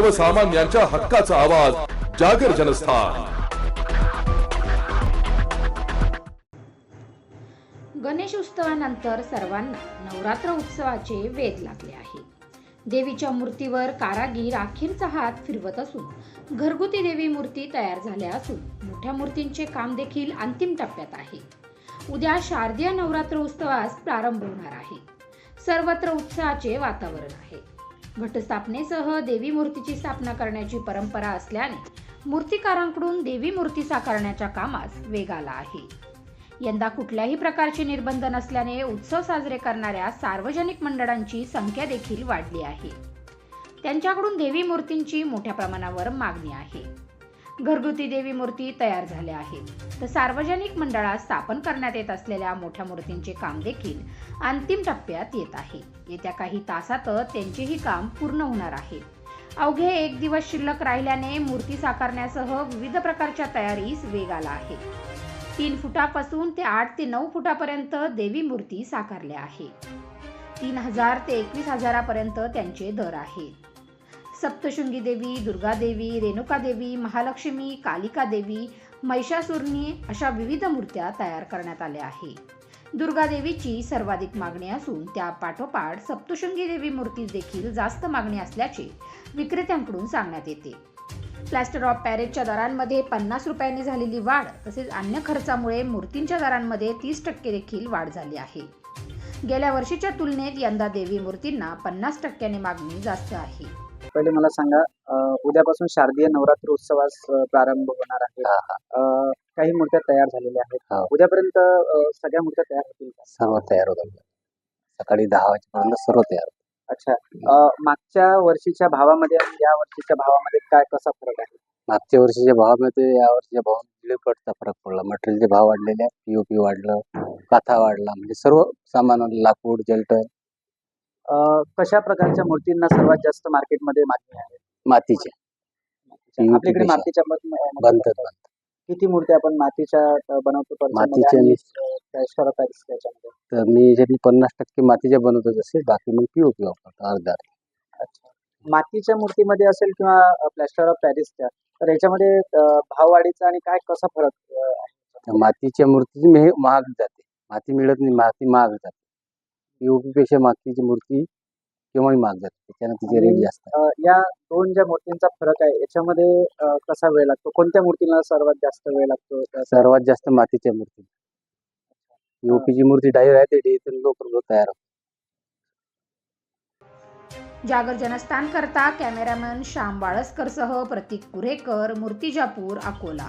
सर्वसामान्यांच्या हक्काचा आवाज जागर जनस्थान. गणेश उत्सवानंतर सर्वांना नवरात्र उत्सवाचे वेध लागले आहे. देवीच्या मूर्तीवर कारागीर अखेरचा हात फिरवत असून घरगुती देवी मूर्ती तयार झाल्या असून मोठ्या मूर्तींचे काम देखील अंतिम टप्प्यात आहे. उद्या शारदीय नवरात्र उत्सवास प्रारंभ होणार आहे. सर्वत्र उत्साहाचे वातावरण आहे. घटस्थापनेसह देवी मूर्तीची स्थापना करण्याची परंपरा असल्याने मूर्तिकारांकडून देवी मूर्ती साकारण्याच्या कामास वेग आला आहे. यंदा कुठल्याही प्रकारचे निर्बंध नसल्याने उत्सव साजरे करणाऱ्या सार्वजनिक मंडळांची संख्या देखील वाढली आहे. त्यांच्याकडून देवी मूर्तींची मोठ्या प्रमाणावर मागणी आहे. घरगुती देवी मूर्ती तयार झाल्या आहेत. तर सार्वजनिक मंडळात स्थापन करण्यात येत असलेल्या मोठ्या मूर्तींचे काम देखील अंतिम टप्प्यात येत आहे. येत्या काही तासातच त्यांचेही काम पूर्ण होणार आहे. अवघे एक दिवस शिल्लक राहिल्याने मूर्ती साकारण्यासह विविध प्रकारच्या तयारीस वेग आला आहे. तीन फुटापासून ते आठ ते नऊ फुटापर्यंत देवी मूर्ती साकारल्या आहे तीन हजार ते एकवीस हजारापर्यंत त्यांचे दर आहेत. सप्तशृंगी देवी दुर्गा देवी रेणुका देवी महालक्ष्मी कालिका देवी महिषासुरणी अशा विविध मूर्त्या तयार करण्यात आल्या आहे. दुर्गा देवीची सर्वाधिक मागणी असून त्या पाठोपाठ सप्तशृंगी देवी मूर्ती देखील जास्त मागणी असल्याचे विक्रेत्यांकडून सांगण्यात येते. प्लॅस्टर ऑफ पॅरेजच्या दरांमध्ये पन्नास रुपयांनी झालेली वाढ तसेच अन्य खर्चामुळे मूर्तींच्या दरांमध्ये तीस टक्के देखील वाढ झाली आहे. गेल्या वर्षीच्या तुलनेत यंदा देवी मूर्तींना पन्नास टक्क्याने मागणी जास्त आहे. पहिले मला सांगा उद्यापासून शारदीय नवरात्र उत्सवास प्रारंभ होणार आहे. अं, काही मूर्त्या तयार झालेल्या आहेत. हा. उद्यापर्यंत अं, सगळ्या मूर्त्या तयार होतील का? सर्व तयार होतात. सकाळी दहा वाजेपर्यंत सर्व तयार होतं. अच्छा. अं, मागच्या वर्षीच्या भावामध्ये आणि या वर्षीच्या भावामध्ये काय कसा फरक आहे? मागच्या वर्षीच्या भावामध्ये या वर्षीच्या भावामध्ये पटचा फरक पडला. मटेरियलचे भाव वाढलेले आहेत पीओपी वाढलं काथा वाढला. म्हणजे सर्व सामान लाकूड जलटण कशा प्रकारच्या मूर्तींना सर्वात जास्त मार्केटमध्ये मागणी आहे? मातीचे आपल्याकडे. मातीच्या बनतात बनतात. किती मूर्त्या आपण मातीच्या बनवतो मातीच्या मी- त्याच्यामध्ये? तर मी याच्यातली पन्नास टक्के मातीच्या बनवतच असेल बाकी मग पीओपी वापरतो अर्धा अच्छा. मातीच्या मूर्तीमध्ये असेल किंवा प्लॅस्टर ऑफ पॅरिसच्या तर याच्यामध्ये भाववाढीचा आणि काय कसा फरक आहे? मातीच्या मूर्तीची मे महाग जाते. माती मिळत नाही माती महाग जाते. पीओपी पेक्षा मातीची मूर्ती केव्हाही महाग जाते त्याच्यानं तिचे रेट जास्त आहे. अं, या दोन ज्या मूर्तींचा फरक आहे याच्यामध्ये अं, कसा वेळ लागतो कोणत्या मूर्तीला सर्वात जास्त वेळ लागतो सर्वात जास्त मातीच्या मूर्ती पीओपीची मूर्ती डायरेक्ट आहे ते डे लवकर तयार होते. जागर जनस्थान करता कॅमेरामन श्याम वाळसकर सह प्रतीक कुरेकर मूर्तिजापूर अकोला